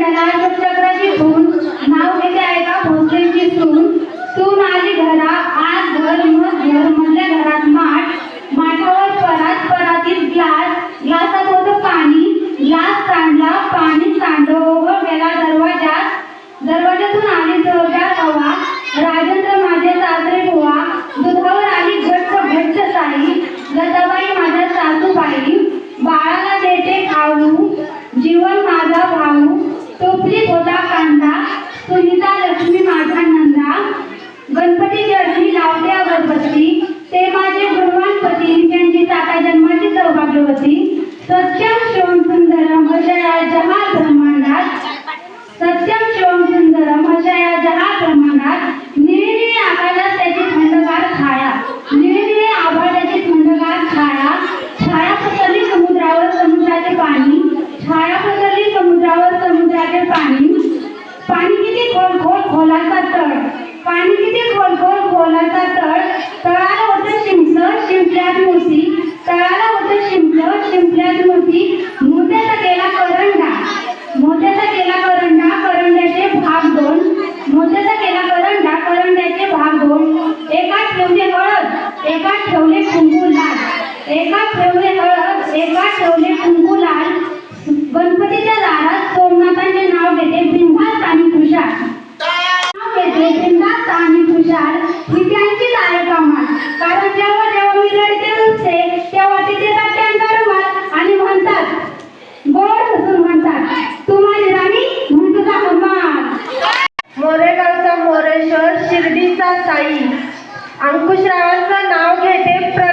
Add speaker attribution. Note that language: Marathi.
Speaker 1: चंदना चक्राची नाव घेते आहे का? भोसलेची सून. सून आली घरा आज घर मग घर मधल्या घरात माठ. माठावर परात परातीत ग्लास. ग्लासात होतं पाणी. ग्लास काढला पाणी सांडलं ओघळ गेला दरवाजा. दरवाजातून आली जोरदार हवा. राजेंद्र माझे सासरे बुवा. दुधावर आली घट्ट घट्ट साई. लताबाई माझ्या सासूबाई. बाळाला देते खाऊ. त्यांची जन्माची सौभाग्यवती सत्यम शिवम सुंदरम अशा जहा ब्रह्मांडात. सत्यम शिवम सुंदरम अशा जहा ब्रह्मांडात. निळी आकाशात त्याची थंडगार छाया. निळी आभाळ थंडगार छाया. छाया पसरली समुद्रावर समुद्राचे पाणी. छाया पसरली समुद्रावर समुद्राचे पाणी. पाणी किती खोल खोल खोलाचा तळ. पाणी किती खोल खोल खोलाचा तळ. तळाला होतं शिंपलं शिंपल्यात मुसी धूळ एका ठेवले हळद एका ठेवले कुंकू लाल. एका ठेवले हळद एका ठेवले कुंकू लाल.
Speaker 2: पृथ्वीचा साई. अंकुशरावांचं नाव घेते प्र